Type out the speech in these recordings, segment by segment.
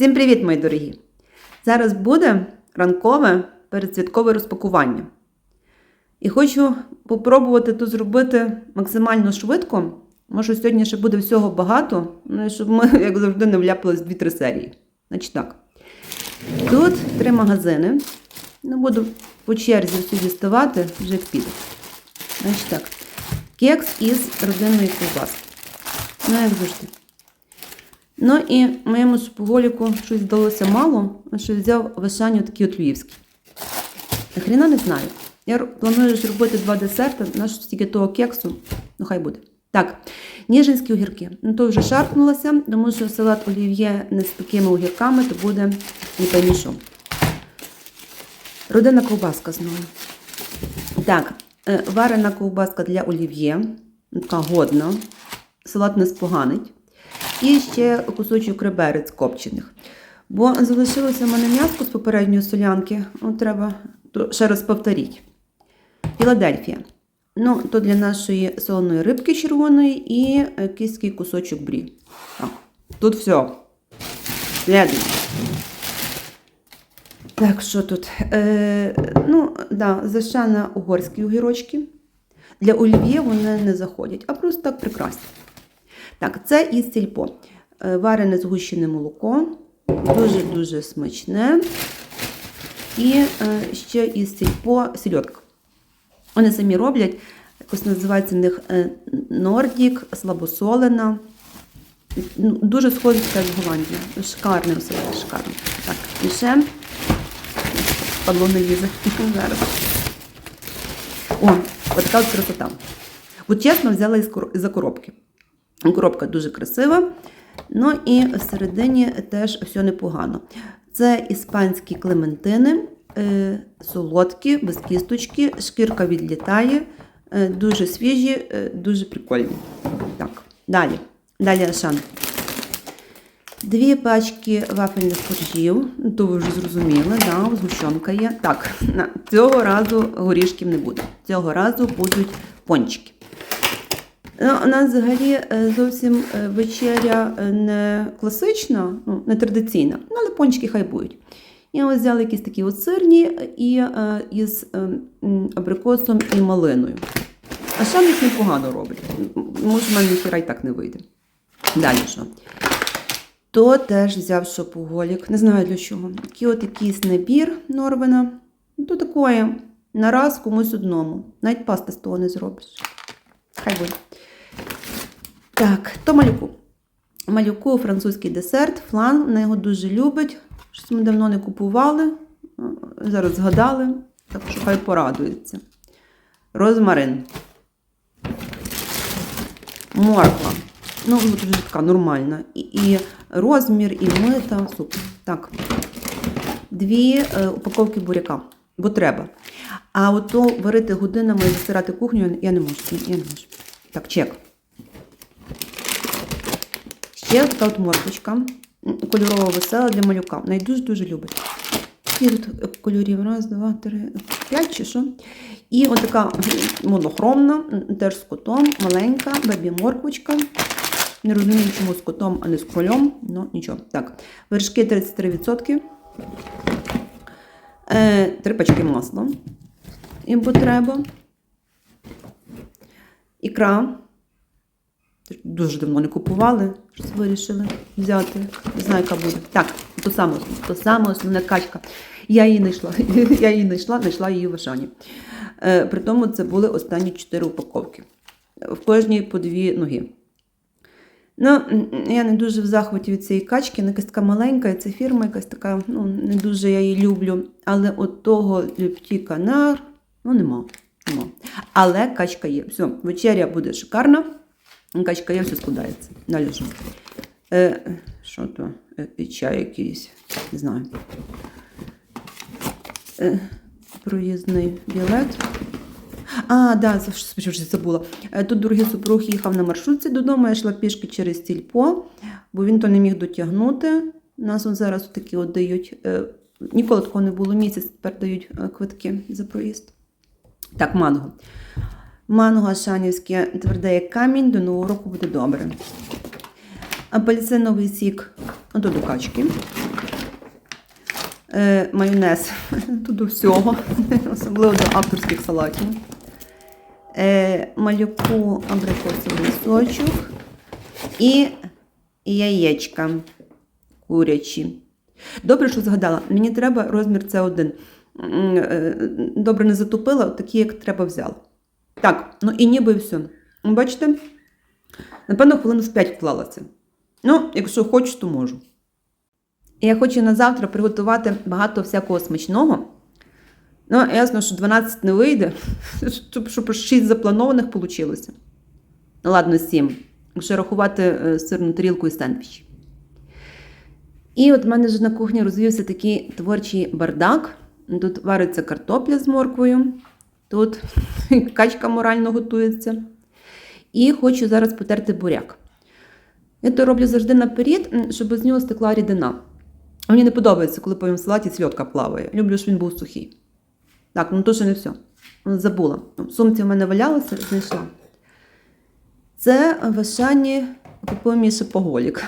Усім привіт, мої дорогі! Зараз буде ранкове передсвяткове розпакування. І хочу попробувати тут зробити максимально швидко. Може, сьогодні ще буде всього багато, ну, щоб ми, як завжди, не вляпались в 2-3 серії. Значить так. Тут три магазини. Не буду по черзі всі діставати, вже піде. Значить так. Кекс із родинної ковбаски. Ну, як завжди. Ну і моєму шопоголіку щось здалося мало, що взяв вишаню такий от львівський. Хріна не знаю. Я планую зробити два десерти, наш стільки того кексу, ну хай буде. Так, ніжинські огірки. Ну то вже шарпнулося, тому що салат олів'є не з такими огірками, то буде не поймі що. Родина ковбаска знову. Так, е, варена ковбаска для олів'є, така годна, салат не споганить. І ще кусочок реберець копчених. Бо залишилося в мене м'яско з попередньої солянки, ну, треба то ще раз повторити. Філадельфія. Ну, то для нашої солоної рибки червоної і якийсь такий кусочок брі. Так, тут все. Слідуючи. Так, що тут? Е, ну, да, зашана угорські огірочки. Для олів'є вони не заходять, а просто так прекрасні. Так, це із сільпо. Е, Варене згущене молоко. Дуже-дуже смачне. І е, ще із сільпо сільотка. Вони самі роблять, якось називається в них е, Нордік, слабосолена. Ну, Дуже схоже це з Голландії. Шикарне все, шикарне. Так, і ще падло не лізе. Зараз. О, от така от красота. От чесно взяла із коробки. Коробка дуже красива. Ну і всередині теж все непогано. Це іспанські клементини, е, солодкі, без кісточки, шкірка відлітає, е, дуже свіжі, е, дуже прикольні. Так, далі. Далі Ашан. Дві пачки вафельних коржів, то ви вже зрозуміли, да, згущенка є. Так, цього разу горішків не буде. Цього разу будуть пончики. Ну, У нас взагалі е, зовсім е, вечеря е, не класична, ну, не традиційна, ну, але пончики хай будуть. Я ось взяла якісь такі от сирні і із абрикосом і малиною. А ще їх непогано роблять. Може, в мене ніхіра й так не вийде. Далі що? То теж взяв шопоголік. Не знаю для чого. Такий от якийсь набір Норвена. Ну, то такое. На раз комусь одному. Навіть пасти з того не зробиш. Хай буде. Так, то малюку. Малюку французький десерт, флан, вона його дуже любить. Щось ми давно не купували. Зараз згадали, так що хай порадується. Розмарин. Морква. Ну, вже така нормальна. І, і розмір, і мита. Супер. Так. Дві е, упаковки буряка. Бо треба. А ото варити годинами і засирати кухню я не можу. Я не можу. Так, чек. Ще така от морквочка. М, Кольорова весела для малюка. Вона її дуже-дуже любить. І тут е, кольорів. Раз, два, три, п'ять чи що. І от така монохромна, теж з котом, маленька, бебі морквочка. Не розумію, чому з котом, а не з кролем. Ну, нічого. Так, вершки 33%. Е, три пачки масла. Їм потреба. Ікра. Дуже давно не купували, щось вирішили взяти. Не знаю, яка буде. Так, то саме, то саме основна качка. Я її знайшла. Я її знайшла, знайшла її в Ашані. Е, при тому це були останні чотири упаковки. В кожній по дві ноги. Ну, я не дуже в захваті від цієї качки, вона якась така маленька, ця фірма якась така, ну, не дуже я її люблю. Але от того люпті канар, ну, нема. нема. Але качка є. Все, вечеря буде шикарна. Качка є, все складається. Далі що? Е, що то? Е, чай якийсь, не знаю. Е, проїзний білет. А, да, вже забула. Тут другий супруг їхав на маршрутці додому, я йшла пішки через сільпо, бо він то не міг дотягнути. Нас от зараз такі от дають. е, Ніколи такого не було місяць, тепер дають е, квитки за проїзд. Так, манго. Манго ашанівське тверде як камінь, до нового року буде добре. апельсиновий сік до до качки. Е, майонез тут до всього, особливо до авторських салатів. Е, малюку абрикосовий сочок і яєчка курячі. Добре, що згадала, мені треба розмір С1. Е, Добре не затупила, такі, як треба взяла. Так, ну і ніби все. Бачите? Напевно, хвилин в 5 вклалася. Ну, якщо хочу, то можу. Я хочу на завтра приготувати багато всякого смачного. Ну, ясно, що 12 не вийде, щоб, щоб 6 запланованих вийшло. Ну, ладно, 7. Якщо рахувати е, сирну тарілку і сендвіч. І от в мене вже на кухні розвився такий творчий бардак. Тут вариться картопля з морквою, тут качка морально готується. І хочу зараз потерти буряк. Я то роблю завжди наперед, щоб з нього стекла рідина. Мені не подобається, коли по моєму салаті сльотка плаває. Люблю, щоб він був сухий. Так, ну то ще не все. Забула. В сумці в мене валялося, знайшла. Це в Ашані купив мій шопоголік.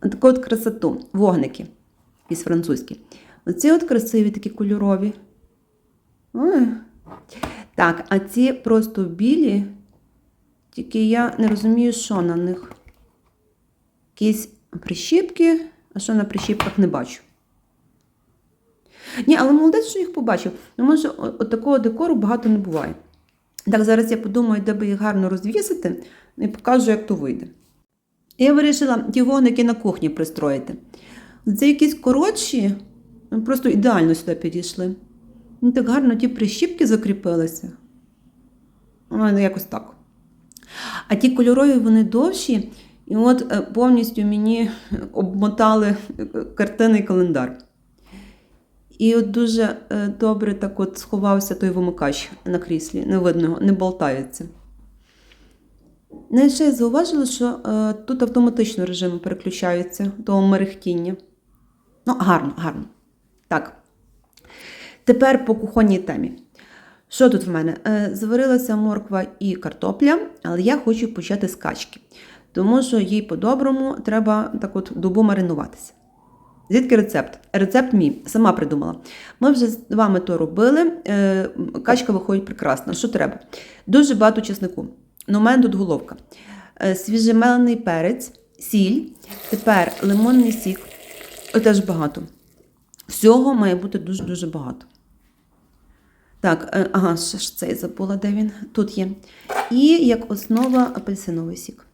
Таку от красоту. Вогники. Якісь французькі. Оці от красиві такі кольорові. Так, а ці просто білі. Тільки я не розумію, що на них. Якісь прищіпки, а що на прищіпках не бачу. Ні, але молодець, що їх побачив. Що о- от такого декору багато не буває. Так, зараз я подумаю, де би їх гарно розвісити, і покажу, як то вийде. Я вирішила ті вогники на кухні пристроїти. Це якісь коротші, ну, просто ідеально сюди підійшли. Ну, так гарно ті прищіпки закріпилися. Ну, якось так. А ті кольорові вони довші, і от е, повністю мені обмотали е, картинний календар. І от дуже е, добре так от сховався той вимикач на кріслі, не видно, його, не болтається. Ще я зауважила, що е, тут автоматично режими переключаються до мерехтіння. Ну, гарно, гарно. Так. Тепер по кухонній темі. Що тут в мене? Е, Заварилася морква і картопля, але я хочу почати з качки. Тому що їй по-доброму треба так от добу маринуватися. Звідки рецепт? Рецепт мій, сама придумала. Ми вже з вами то робили. е, Качка виходить прекрасно. Що треба? Дуже багато чеснику. Ну, у мене тут головка. Е, Свіжемелений перець, сіль, тепер лимонний сік. Теж багато. Всього має бути дуже-дуже багато. Так, е, ага, ж цей забула, де він. Тут є. І як основа апельсиновий сік.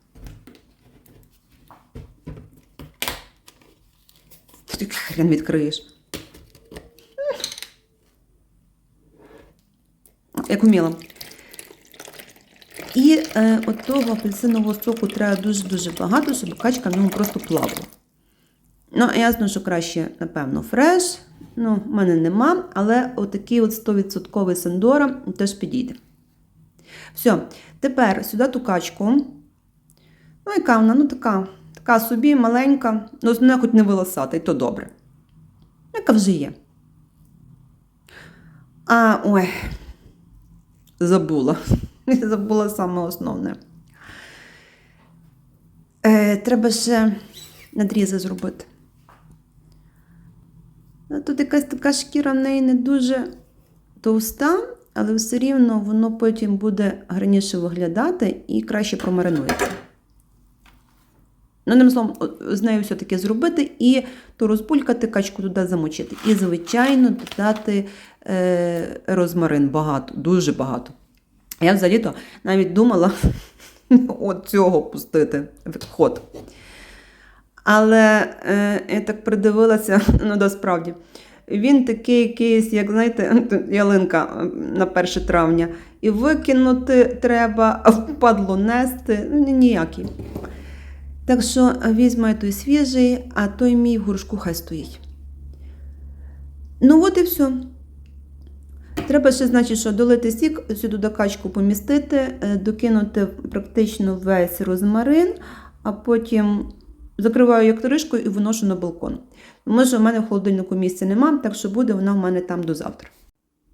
Ти хрен відкриєш. Як вміла. І е, от того апельсинового соку треба дуже-дуже багато, щоб качка в ньому просто плавала. Ну, ясно, що краще, напевно, фреш. Ну, в мене нема, але отакий от 100% сендора теж підійде. Все, тепер сюди ту качку. Ну, яка вона? Ну, така, така собі маленька, ну, вона хоч не вилосата, і то добре. Яка вже є. А, ой, забула. Забула саме основне. Е, треба ще надрізи зробити. А Тут якась така шкіра в неї не дуже товста, але все рівно воно потім буде гарніше виглядати і краще промаринується. Ну, одним словом, з нею все-таки зробити і то розпулькати, качку туди замочити. І, звичайно, додати е, розмарин багато, дуже багато. Я взагалі-то навіть думала от цього пустити в ход. Але е, я так придивилася, ну да, справді, він такий якийсь, як знаєте, ялинка е, на 1 травня. І викинути треба, а впадло нести. Ну, ніякий. Так що візьму той свіжий, а той мій в горшку хай стоїть. Ну, от і все. Треба ще, значить, що долити сік, сюди до качку помістити, е, докинути практично весь розмарин, а потім закриваю як кришкою і виношу на балкон. Тому що в мене в холодильнику місця немає, так що буде вона в мене там до завтра.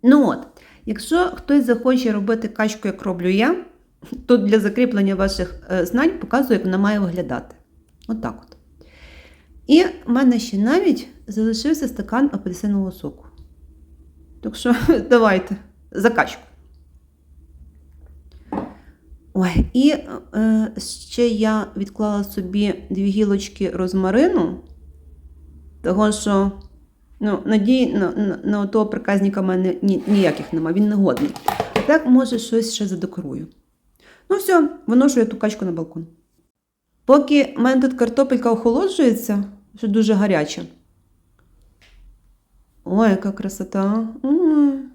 Ну от, якщо хтось захоче робити качку, як роблю я, Тут для закріплення ваших е, знань показую, як вона має виглядати. Отак от. І в мене ще навіть залишився стакан апельсинового соку. Так що давайте, закачку. Ой, і е, ще я відклала собі дві гілочки розмарину, того що ну, надій на, на, на того приказника в мене ні, ніяких нема, він не годний. А так, може, щось ще задекорую. Ну, все, виношу я ту качку на балкон. Поки в мене тут картопелька охолоджується, що дуже гаряча. Ой, яка красота. М.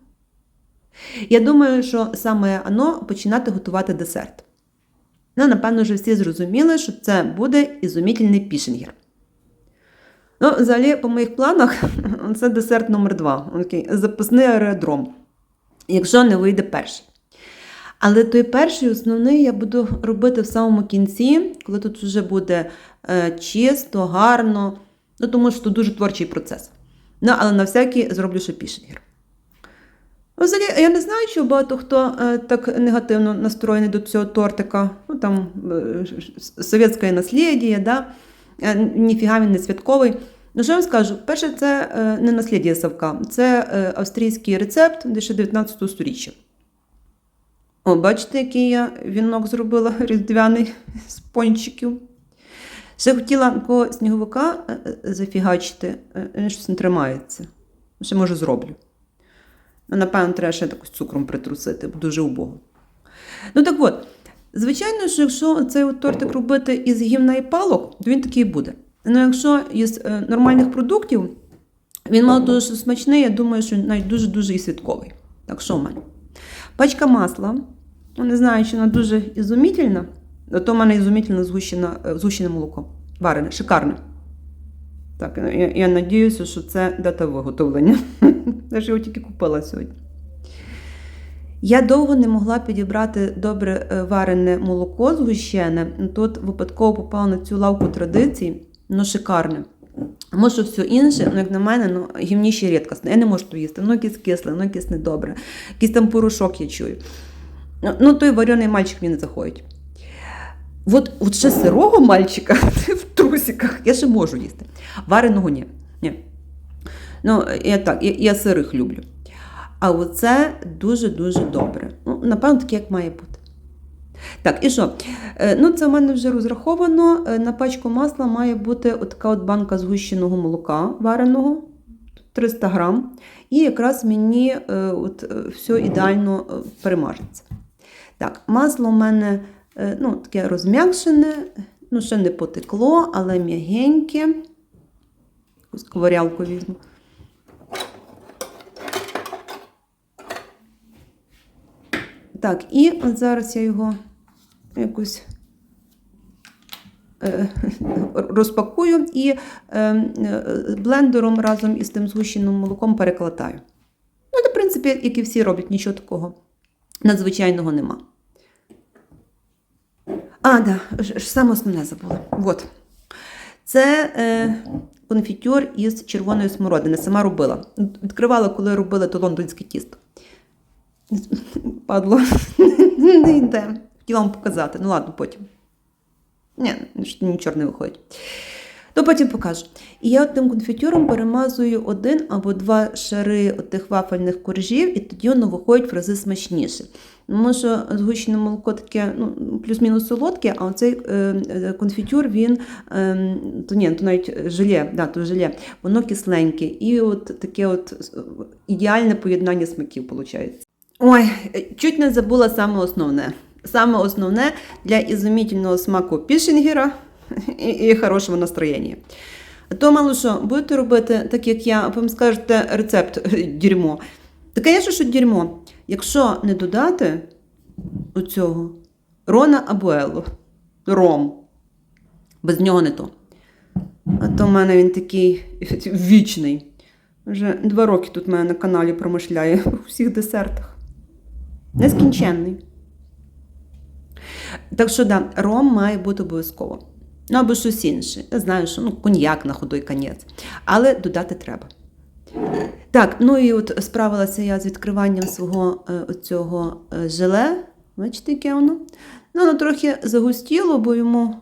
Я думаю, що саме оно починати готувати десерт. Ну, напевно, вже всі зрозуміли, що це буде ізумітельний пішенгер. Ну, взагалі, по моїх планах, це десерт номер 2 Окей, запасний аеродром, якщо не вийде перший. Але той перший основний я буду робити в самому кінці, коли тут вже буде е, чисто, гарно. Ну, тому що тут дуже творчий процес. Ну, але на всякий зроблю ще пішенгер. Взагалі, я не знаю, що багато хто е, так негативно настроєний до цього тортика. Ну, там е, совєтське наслідя, да? Е, ніфіга він не святковий. Ну, що я вам скажу? Перше, це не наслідя Савка, це австрійський рецепт десь ще 19 сторіччя. О, бачите, який я вінок зробила різдвяний з пончиків. Ще хотіла такого сніговика зафігачити, він щось не тримається. Ще може зроблю. Ну, напевно, треба ще такось цукром притрусити, дуже убого. Ну так от, звичайно, що якщо цей тортик робити із гімна і палок, то він такий буде. Ну, якщо із е, нормальних продуктів, він мало що смачний, я думаю, що навіть дуже-дуже і святковий. Так що в мене? Пачка масла. Ну, не знаю, чи вона дуже ізумітельна. То в мене ізумітельно е, згущене молоко. Варене, шикарне. Так, я, я надіюся, що це дата виготовлення. Я ж його тільки купила сьогодні. Я довго не могла підібрати добре е, варене молоко згущене. Тут випадково попала на цю лавку традицій, ну шикарне. Що все інше, ну, як на мене, ну, гівніше рідкісне. Я не можу то їсти. Воно якесь кисле, воно якесь недобре. Якийсь там порошок я чую. Ну, Ну, той варений мальчик мені не заходить. От, от ще сирого мальчика в трусиках я ще можу їсти. Вареного ні. Ну, я так, я, я сирих люблю. А оце дуже-дуже добре. Ну, напевно, таке, як має бути. Так, і що? Е, Ну, це в мене вже розраховано. Е, На пачку масла має бути така от банка згущеного молока вареного, 300 грам. І якраз мені е, от, все ідеально перемажеться. Так, масло в мене ну, таке розм'якшене, ну, ще не потекло, але м'ягеньке. Якусь коварялку візьму. Так, і от зараз я його якось е, розпакую і е, е, блендером разом із тим згущеним молоком перекладаю. Ну, в принципі, як і всі роблять, нічого такого надзвичайного нема. А, да, саме основне забула. От. Це е, конфітюр із червоної смородини. Сама робила. Відкривала, коли робила то лондонське тісто. Падло. Не йде. Хотіла вам показати. Ну ладно, потім. Ні, нічого не виходить. То потім покажу. І я тим конфітюром перемазую один або два шари тих вафельних коржів, і тоді воно виходить в рази смачніше. Тому що згущене молоко таке ну, плюс-мінус солодке, а оцей е, е, конфітюр, він е, то ні, то навіть желе, да, то желе, воно кисленьке. І от таке от е, ідеальне поєднання смаків виходить. Ой, чуть не забула саме основне. Саме основне для ізумітельного смаку пішенгера і, і хорошого настроєння. То мало що, будете робити, так як я, ви скажете рецепт дерьмо. Та, звісно, що дерьмо. Якщо не додати оцього Рона або Елло, ром, без нього не то. А то в мене він такий вічний. Вже два роки тут мене на каналі промишляє у всіх десертах. Нескінченний. Так що, да, ром має бути обов'язково. Ну, або щось інше. Я знаю, що ну, коньяк на худой конець. Але додати треба. Так, ну і от справилася я з відкриванням свого е, оцього е, желе Бачите, яке воно? Ну, воно трохи загустіло, бо йому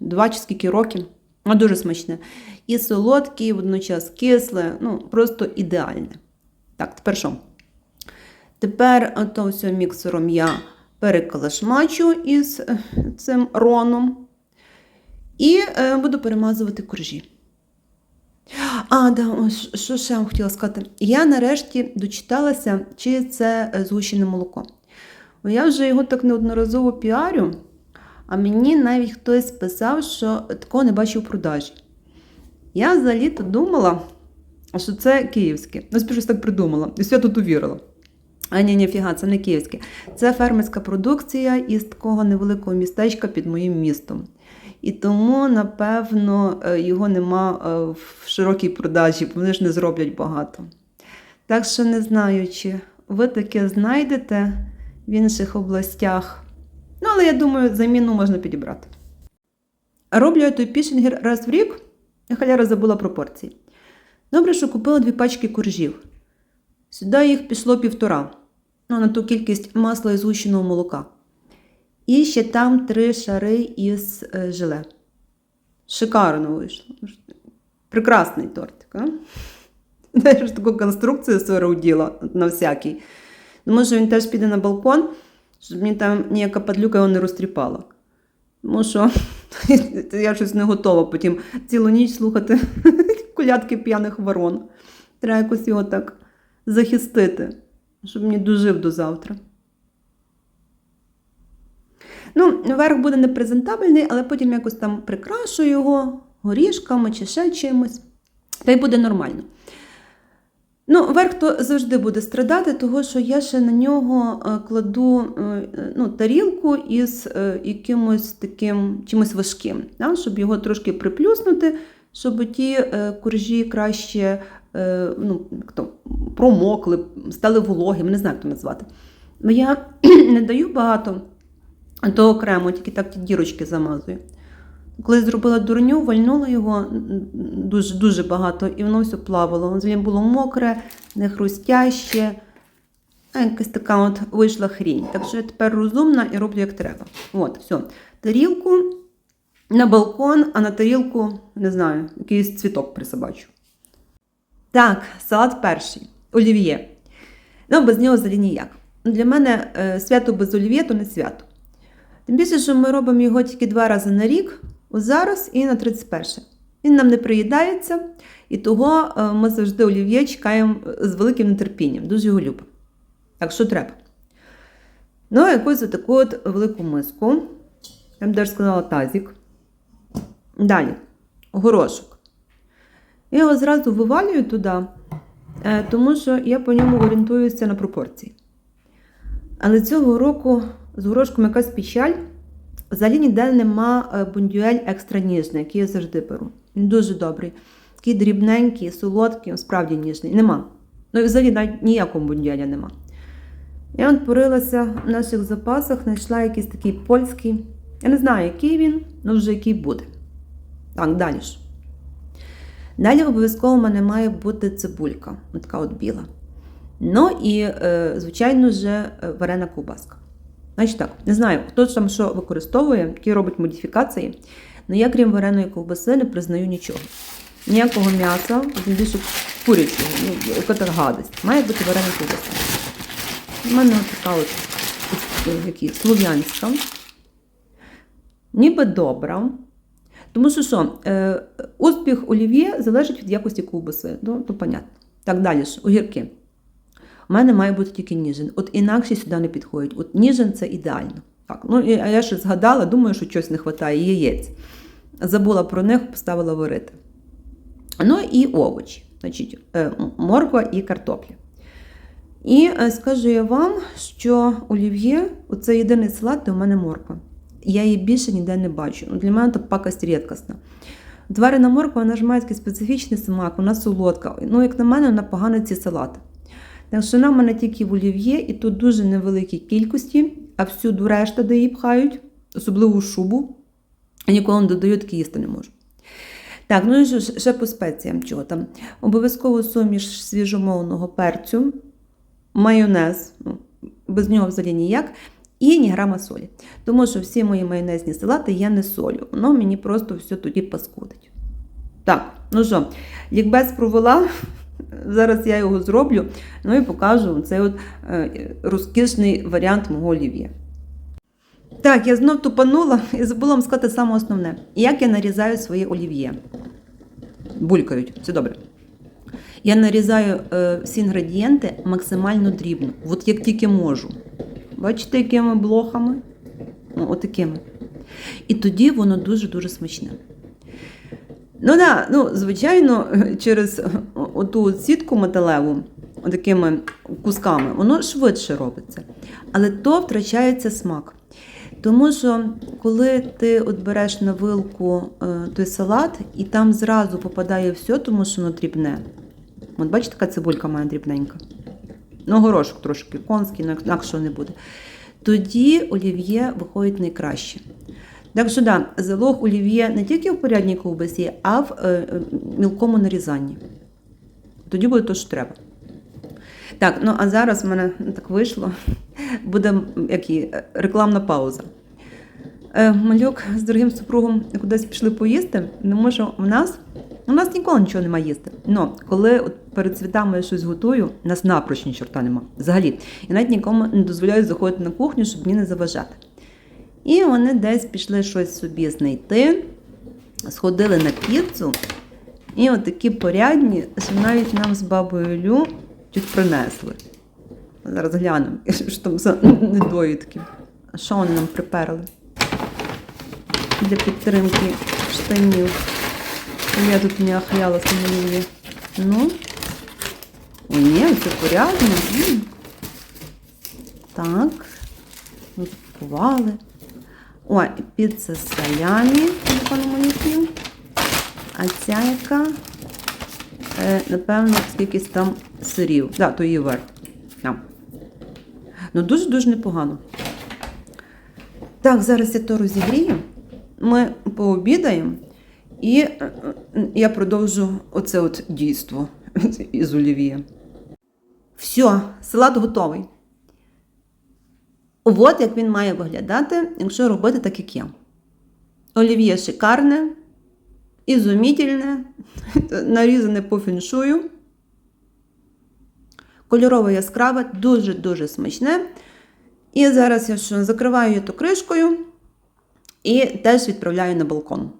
два чи скільки років. А дуже смачне. І солодке, і водночас кисле, ну, просто ідеальне. Так, тепер що? Тепер ото все міксером я перекалашмачу із е, цим роном. І е, буду перемазувати коржі. А, да, що ще я вам хотіла сказати? Я нарешті дочиталася, чи це е, згущене молоко. Я вже його так неодноразово піарю, а мені навіть хтось писав, що такого не бачив у продажі. Я взагалі-то думала, що це київське. Ну, спішу так придумала. І свято тут увірила. А ні, ніфіга, це не київське. Це фермерська продукція із такого невеликого містечка під моїм містом. І тому, напевно, е, його нема е, в широкій продажі, бо вони ж не зроблять багато. Так що не знаю, чи ви таке знайдете в інших областях. Ну, але я думаю, заміну можна підібрати. Роблю я той пішенгер раз в рік, я халяра забула пропорції. Добре, що купила дві пачки коржів. Сюди їх пішло півтора, ну, на ту кількість масла і згущеного молока. І ще там три шари із е, желе. Шикарно вийшло. Прекрасний тортик. А? Знаєш, таку конструкцію соорудила на всякий. Ну, може, він теж піде на балкон, щоб мені там ніяка падлюка його не розтріпала. Тому що я щось не готова потім цілу ніч слухати колядки п'яних ворон. Треба якось його так захистити, щоб мені дожив до завтра. Ну, верх буде не презентабельний, але потім якось там прикрашу його горішками чи ще чимось. Та й буде нормально. Ну, верх то завжди буде страдати, тому що я ще на нього е, кладу е, ну, тарілку із е, якимось таким чимось важким, да? щоб його трошки приплюснути, щоб ті коржі краще ну, промокли, стали вологими, не знаю, як то назвати. Бо я не даю багато того крему, тільки так ті дірочки замазую. Коли зробила дурню, вальнула його дуже дуже багато, і воно все плавало. Воно було мокре, не хрустяще. Якась така от вийшла хрінь. Так що я тепер розумна і роблю як треба. От, все. Тарілку на балкон, а на тарілку, не знаю, якийсь цвіток присобачу. Так, салат перший. Олів'є. Ну, без нього взагалі ніяк. Для мене е, свято без олів'є то не свято. Тим більше, що ми робимо його тільки два рази на рік, зараз і на 31. Він нам не приїдається, і того е, ми завжди олів'є чекаємо з великим нетерпінням. Дуже його любимо. Так що треба. Ну, якусь таку от велику миску. Я б навіть сказала тазик. Далі, горошок. Я його зразу вивалюю туди, е, тому що я по ньому орієнтуюся на пропорції. Але цього року з горошком якась печаль. Взагалі ніде нема е, бондюель екстра ніжний, який я завжди беру. Він дуже добрий. Такий дрібненький, солодкий, справді ніжний. Нема. Ну і взагалі навіть ніякого бондюеля нема. Я от порилася в наших запасах, знайшла якийсь такий польський. Я не знаю, який він, але вже який буде. Так, далі ж. Далі обов'язково в мене має бути цибулька, така от біла. Ну і, е, звичайно, вже варена ковбаска. Значить так, не знаю, хто там що використовує, які робить модифікації, але я, крім вареної ковбаси, не признаю нічого. Ніякого м'яса, тим більше курячого, ну, яка гадость. Має бути варена ковбаса. У мене така от які, слов'янська. Ніби добра. Тому що що, е, успіх олів'є залежить від якості ковбаси. Ну, то понятно. Так далі ж, огірки. У мене має бути тільки ніжин. От інакше сюди не підходять. От ніжин це ідеально. Так, ну А я ще згадала, думаю, що щось не вистачає яєць. Забула про них, поставила варити. Ну і овочі, значить, е, морква і картопля. І е, скажу я вам, що олів'є це єдиний салат, де у мене морква. Я її більше ніде не бачу. Ну, Для мене це пакость рідкісна. Тварина морква вона ж має такий специфічний смак, вона солодка. Ну, як на мене, вона погана ці салати. Так що вона в мене тільки в олів'є, і тут дуже невеликій кількості, а всюди решта, де її пхають, особливо шубу. Я ніколи не додаю, такі їсти не можу. Так, ну і що, ще по спеціям чого там. Обов'язково суміш свіжомовного перцю, майонез, ну, без нього взагалі ніяк. І ні грама солі. Тому що всі мої майонезні салати я не солю. Воно мені просто все тоді паскудить. Так, ну що, лікбез провела. Зараз я його зроблю, ну і покажу цей от е, розкішний варіант мого олів'є. Так, я знов тупанула і забула вам сказати саме основне. Як я нарізаю своє олів'є. Булькають, все добре. Я нарізаю е, всі інгредієнти максимально дрібно, от як тільки можу. Бачите, якими блохами? Ну, отакими. І тоді воно дуже-дуже смачне. Ну да, ну, звичайно, через оту сітку металеву, такими кусками, воно швидше робиться. Але то втрачається смак. Тому що коли ти от береш на вилку е, той салат, і там зразу попадає все, тому що воно дрібне. От бачите, така цибулька має дрібненька. Ну, горошок трошки конський, інакше не буде. Тоді олів'є виходить найкраще. Так що да, залог олів'є не тільки в порядній ковбасі, а в е, е, мілкому нарізанні. Тоді буде то, що треба. Так, ну а зараз в мене так вийшло. Буде як і, е, рекламна пауза. Е, Малюк з дорогим супругом кудись пішли поїсти, тому що в нас, у нас ніколи нічого немає їсти. Ну, коли от перед святами я щось готую, нас напроч ні чорта нема. Взагалі. І навіть нікому не дозволяю заходити на кухню, щоб мені не заважати. І вони десь пішли щось собі знайти, сходили на піцу, і от такі порядні, що навіть нам з бабою Лю чуть принесли. Зараз глянемо, що там за недоїдки. Що вони нам приперли? Для підтримки штанів. Я тут не охляла самолюбі. Ну. О, ні, це порядно. Так. Запакували. Ой, піца салямі, пане малюків. А ця яка, е, напевно, скількись там сирів. Да, то її верх. Да. Ну, дуже-дуже непогано. Так, зараз я то розігрію. Ми пообідаємо, і е, е, я продовжу оце от дійство із олів'є. Все, салат готовий. От як він має виглядати, якщо робити так, як я. Олів'є шикарне, ізумітельне, нарізане по фіншую. Кольорове яскраве, дуже-дуже смачне. І зараз я що, закриваю то кришкою і теж відправляю на балкон.